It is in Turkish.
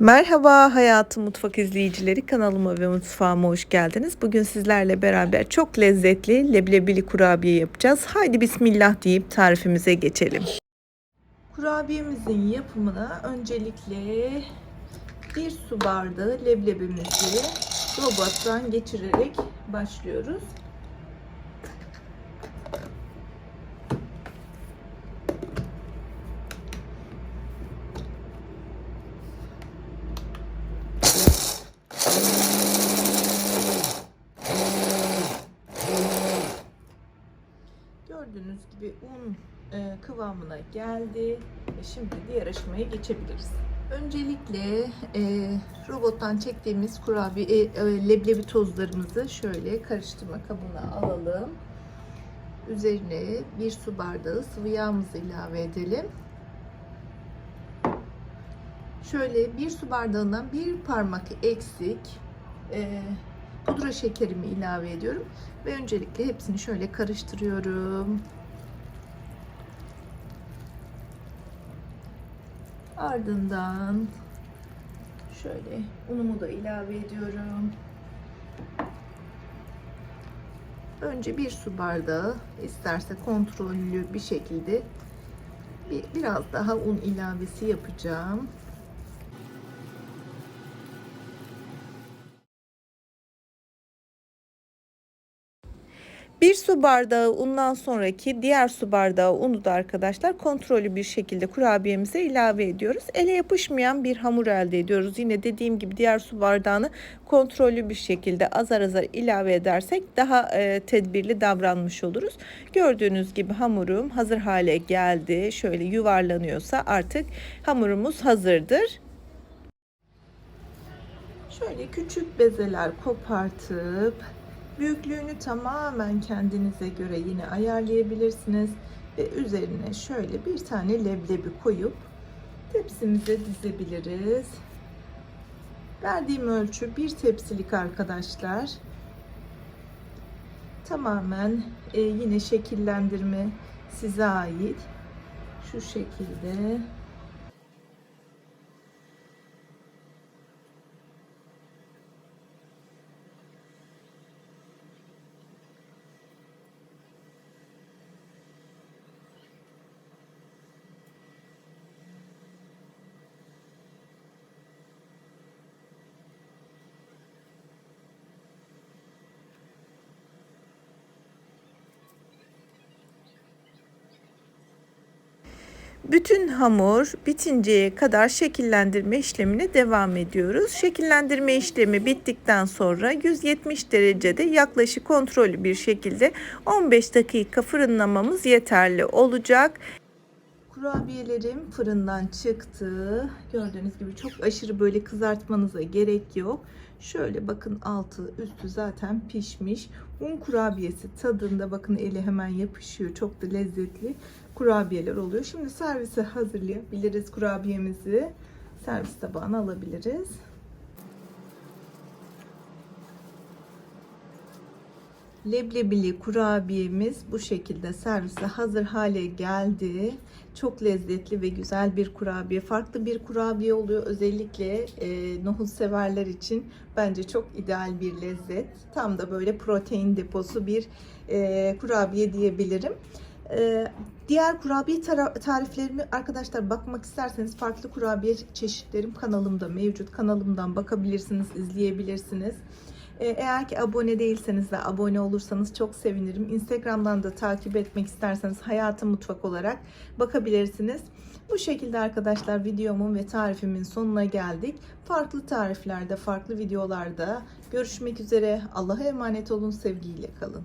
Merhaba Hayatı Mutfak izleyicileri kanalıma ve mutfağıma hoş geldiniz. Bugün sizlerle beraber çok lezzetli leblebili kurabiye yapacağız. Haydi bismillah deyip tarifimize geçelim. Kurabiyemizin yapımına öncelikle bir su bardağı leblebimizi robottan geçirerek başlıyoruz. Gördüğünüz gibi un e, kıvamına geldi. E, şimdi diğer aşamaya geçebiliriz. Öncelikle e, robottan çektiğimiz kurabiye, e, e, leblebi tozlarımızı şöyle karıştırma kabına alalım. Üzerine bir su bardağı sıvı yağımızı ilave edelim. Şöyle bir su bardağından bir parmak eksik e, pudra şekerimi ilave ediyorum ve öncelikle hepsini şöyle karıştırıyorum. Ardından şöyle unumu da ilave ediyorum. Önce bir su bardağı isterse kontrollü bir şekilde bir, biraz daha un ilavesi yapacağım. Bir su bardağı undan sonraki diğer su bardağı unu da arkadaşlar kontrollü bir şekilde kurabiyemize ilave ediyoruz. Ele yapışmayan bir hamur elde ediyoruz. Yine dediğim gibi diğer su bardağını kontrollü bir şekilde azar azar ilave edersek daha e, tedbirli davranmış oluruz. Gördüğünüz gibi hamurum hazır hale geldi. Şöyle yuvarlanıyorsa artık hamurumuz hazırdır. Şöyle küçük bezeler kopartıp Büyüklüğünü tamamen kendinize göre yine ayarlayabilirsiniz. Ve üzerine şöyle bir tane leblebi koyup tepsimize dizebiliriz. Verdiğim ölçü bir tepsilik arkadaşlar. Tamamen e, yine şekillendirme size ait. Şu şekilde Bütün hamur bitinceye kadar şekillendirme işlemine devam ediyoruz. Şekillendirme işlemi bittikten sonra 170 derecede yaklaşık kontrollü bir şekilde 15 dakika fırınlamamız yeterli olacak. Kurabiyelerim fırından çıktı. Gördüğünüz gibi çok aşırı böyle kızartmanıza gerek yok. Şöyle bakın altı üstü zaten pişmiş. Un kurabiyesi tadında bakın eli hemen yapışıyor. Çok da lezzetli kurabiyeler oluyor. Şimdi servise hazırlayabiliriz kurabiyemizi. Servis tabağına alabiliriz. Leblebili kurabiyemiz bu şekilde servise hazır hale geldi. Çok lezzetli ve güzel bir kurabiye. Farklı bir kurabiye oluyor. Özellikle e, nohut severler için bence çok ideal bir lezzet. Tam da böyle protein deposu bir e, kurabiye diyebilirim. Ee, diğer kurabiye tariflerimi arkadaşlar bakmak isterseniz farklı kurabiye çeşitlerim kanalımda mevcut. Kanalımdan bakabilirsiniz, izleyebilirsiniz. Ee, eğer ki abone değilseniz de abone olursanız çok sevinirim. Instagram'dan da takip etmek isterseniz Hayatı Mutfak olarak bakabilirsiniz. Bu şekilde arkadaşlar videomun ve tarifimin sonuna geldik. Farklı tariflerde, farklı videolarda görüşmek üzere. Allah'a emanet olun, sevgiyle kalın.